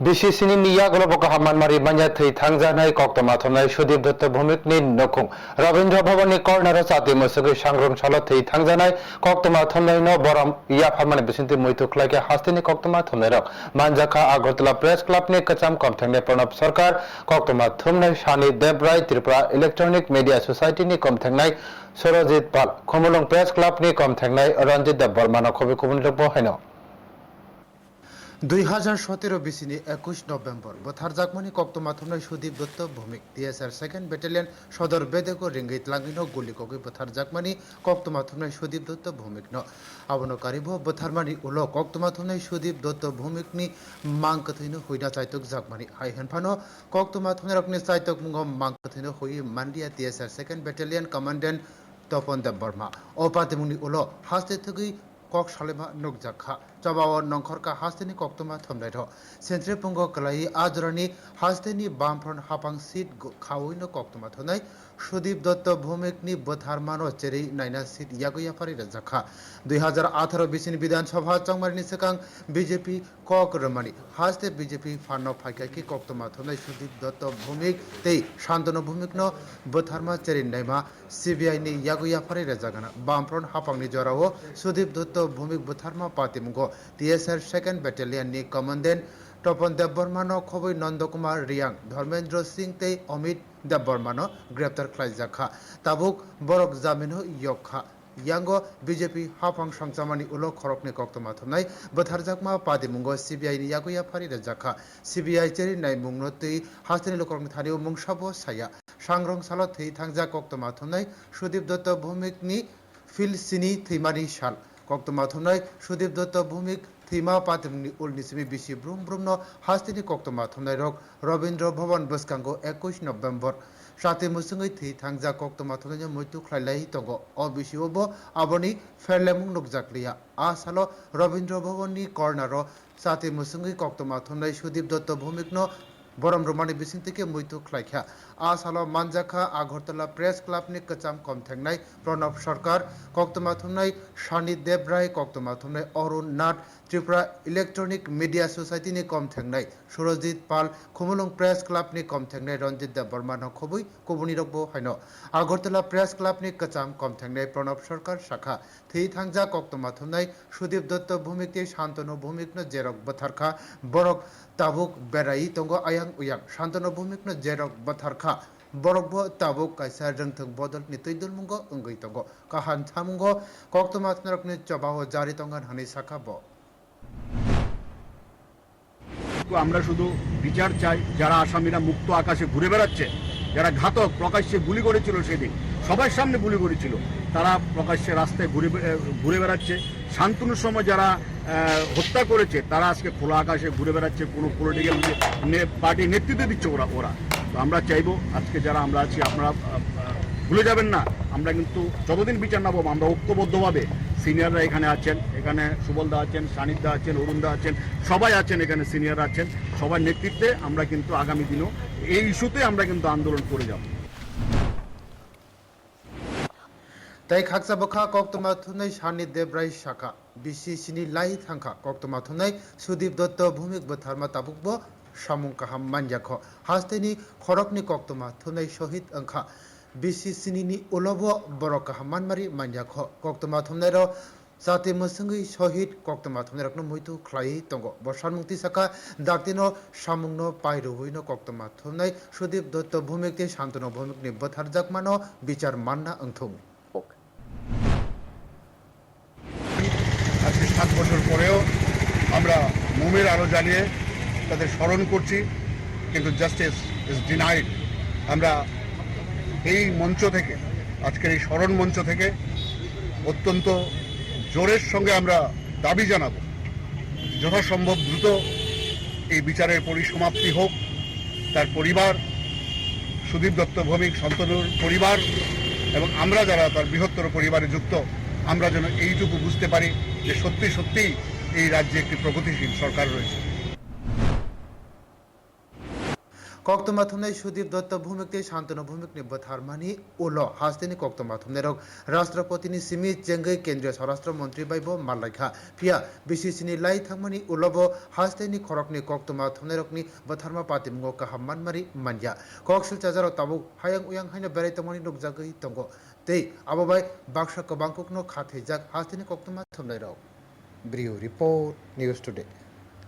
BCC니 미야고로 보고 한만마리 만야 트이 당자나이 Sudip Dutta Bhowmik নি নখুং Rabindra ভবনি corner সাথে মসগে সংগ্রাম ছলা থই থাংজানাই কক্তমা থমনাই ন বরম ইয়া ফামানে বিসিনতে মৈতুক লাগে হাস্তিনি কক্তমা থমনাই রক মানজাকা আগরতলা প্রেস ক্লাব নে কচাম কম থাংনে প্রণব সরকার কক্তমা থমনাই Shani Debrai Tripura electronic media society নি কম থাংনাই সরজিৎ পাল কমলং প্রেস ক্লাব নি কম থাংনাই রঞ্জিত দেব বর্মা ন খবি কমিটি বহাইনো দুই হাজার সতেরো বিসিনি একুশ নভেম্বর, বথার জাকমানি কক্তমা থমনাই Sudip Dutta Bhowmik TSR second battalion সদর বেদেক রিঙ্গিত লাঙ্গিন গুলি কগি বথার জাকমানি কক্তমা থমনাই সুদীপ দত্ত ভৌমিক ন। আবনো কারিব বথারমানি উল কক্তমা থমনাই সুদীপ দত্ত ভৌমিকনি মাং কথৈনো হইনা চাইতক জাকমানি হাই হেনফানো কক্তমা থমনাই রকনি চাইতক মুঙ্গ মাং কথৈনো হই মান্ডিয়া TSR second battalion commandant Tapan Deb Barma. অপাতিমুনি উল হাস্তে থগি কক সালেমা নুকজাখা নংখরকা হাস্তেনি কক্তমা থমনাই র সেন্ট্রে পুঙ্গ কলাই আজরানি হাস্তেনি বামফ্রন্ট হাপাং সিট খাওইনো কক্তমা থনাই সুদীপ দত্ত ভৌমিকনি বথারমানো চেরি নাইনা সিট ইয়াগুয়া ফারি রাজাখা দুই হাজার আঠারো বিসিনি বিধানসভা চংমারিনি সেকাং বিজেপি কক রমানি। হাস্তে বিজেপি ফান্ন ফাইকাকি কক্তমা থনাই সুদীপ দত্ত ভৌমিক তেই শান্তনু ভৌমিকনো বথারমা চেরি নাইমা। সিবিআই ni yaguya ফারি রাজাগানা। বামফ্রন্ট হাপাংনি জরাও সুদীপ দত্ত ভৌমিক বথারমা পাতিমুঙ্গ টিএসআর সেকেন্ড ব্যাটালিয়ন নি কমান্ডেন্ট তপন দেববর্মানো খবৈ নন্দকুমার রিয়াং, ধর্মেন্দ্র সিং তেই অমিত দেববর্মানো গ্রেপ্তার খাইজাখা তাবুক, বরক জামিনো ইয়খা ইয়াঙ্গ, বিজেপি, হাফাং সংসামানি উলো খরকনি কক্তমা থমনাই বথারজাকমা, পাদিমুঙ্গ, সিবিআই ni yaguya ফারি রাজাখা সিবিআই চেরি নাই মুংনো তৈ হাস্তিনি লোকরকনি থানিও মুংসাবো সায়া সাংরং সাল থৈ থাংজা কক্তমা থমনাই সুদীপ দত্ত ভৌমিকনি ফিল সিনি থৈমানি সাল থমনাই সুদীপ দত্ত, ভৌমিক থৈমা পাতিমুংনি উলনিসিমি বিসি ব্রুম ব্রুমনো, হাস্তিনি কক্তমা থমনাই রক, রবীন্দ্র ভবন, বসকাঙ্গ, একুশ নভেম্বর। সাথে মুসুঙै থৈ থাংজা কক্তমা থমনাই মৈতু খ্লাইলাই তঙ্গ। অ বিসিওবো আবনি ফেরলেমুং নুকজাকলিয়া আ সালো রবীন্দ্র ভবননি কর্নার সাথে মুসুঙै কক্তমা থমনাই সুদীপ দত্ত, ভৌমিকনো বরম রমানি বিসিং থেকে মৈতু খ্লাইখা আ সালো মানজাখা আগরতলা প্রেস ক্লাবনি কচাম কমথেংনাই প্রণব সরকার কক্তমা থমনাই সানি দেবরায় কক্তমা থমনাই অরুণ নাথ ত্রিপুরা ইলেকট্রনিক মিডিয়া সোসাইটিনি কমথেংনাই সুরজিৎ পাল, খুমুলুং প্রেস ক্লাবনি কমথেংনাই রঞ্জিত দেব বর্মান খবুই কবুনি রকবো হাইন আগরতলা প্রেস ক্লাবনি কচাম কম কমথেংনাই প্রণব সরকার শাখা। থৈ থাংজা কক্তমা থমনাই সুদীপ দত্ত ভূমিকতে শান্তনু ভূমিকনো জেরক বথারখা। বরক তাবুক বেড়াই তঙ্গ আয়াং উয়াং শান্তনু ভূমিকনো জেরক বথারখা বরকবো তাবুক কাইসা রংথং বদল নি তৈদুল মুঙ্গ অঙ্গই তঙ্গ কাহান থামুঙ্গ কক্তমা থনরকনি চবাহ জারি তঙ্গান হানি শাখা ব আমরা শুধু বিচার চাই, যারা আসামিরা মুক্ত আকাশে ঘুরে বেড়াচ্ছে, যারা ঘাতক প্রকাশ্যে গুলি করেছিল সেদিন, সবার সামনে গুলি করেছিল, তারা প্রকাশ্যে রাস্তায় ঘুরে ঘুরে বেড়াচ্ছে। শান্তনুর সময় যারা হত্যা করেছে, তারা আজকে খোলা আকাশে ঘুরে বেড়াচ্ছে, কোনো পলিটিক্যাল পার্টি নেতৃত্ব দিচ্ছে ওরা ওরা। তো আমরা চাইব আজকে যারা আমরা আছি, আপনারা ভুলে যাবেন না, আমরা কিন্তু যতদিন বিচার নেব আমরা ঐক্যবদ্ধভাবে সিনিয়ররা এখানে আছেন, এখানে সুবলদা আছেন সানিদা আছেন অরুণদা আছেন, সবাই আছেন এখানে সিনিয়ররা আছেন, সবার নেতৃত্বে আমরা কিন্তু আগামী দিনও এই ইস্যুতে আমরা কিন্তু আন্দোলন করে যাব। তাই খাকসা বখা কক্তমা থুনাই সানি দেবরাই শাখা। বিসি সিনি লাই থাংখা কক্তমা থুনাই সুদীপ দত্ত, ভূমিক বথারমা তাবুকব সামুং কাহাম মানজাখ। হাস্তেনি খরকনি কক্তমা থুনাই শহীদ অংখা বিসি সিনিনি উলব বড় কাহাম মানমারি মানজাখ। কক্তমা থুনাই র জাতি মসঙ্গই শহীদ কক্তমা থুনাই রকম মৈতু খ্লাই তঙ্গ। বর্ষার মুক্তি শাখা দাক্তিন সামুংন পাইরুহইন কক্তমা থুনাই সুদীপ দত্ত ভূমিকতে শান্তনু ভূমিকনি বথার জাকমানো বিচার মান্না অংথুং বছর পরেও আমরা মোমের আলো জ্বালিয়ে তাদের স্মরণ করছি, কিন্তু জাস্টিস ইজ ডিনাইড আমরা এই মঞ্চ থেকে, আজকের এই স্মরণ মঞ্চ থেকে অত্যন্ত জোরের সঙ্গে আমরা দাবি জানাব, যথাসম্ভব দ্রুত এই বিচারের পরিসমাপ্তি হোক। তার পরিবার, সুদীপ দত্ত ভৌমিক, শান্তনুর পরিবার এবং আমরা যারা তার বৃহত্তর পরিবারে যুক্ত, আমরা যেন এইটুকু বুঝতে পারি যে সত্যি সত্যি এই রাজ্যে একটি প্রগতিশীল সরকার রয়েছে। কক্তমা থুমনাই সুদীপ দত্ত ভূমিকতে শান্তনু ভূমিকনি বথারমানি উল হাস্তেনি কক্তমা থুমনাই রক রাষ্ট্রপতিনি সিমি চেঙ্গৈ, কেন্দ্রীয় স্বরাষ্ট্র মন্ত্রী বাইব মালাইখা ফিয়া বিসিসিনি লাই থাকমানি উলব হাস্তেনি খরকনি কক্তমা থুমনাই রকনি বথারমা পাতিমঙ্গ কাহাম মানমারি মানয়া। কক্সিল চাজারো তাবু হায়াং উয়াং হাইনা বেড়াই তমনি নুকজাগৈ তঙ্গ। tei abobai baksa kobangkokno khathijak hasteni koktoma thumnai rok Brio Report News Today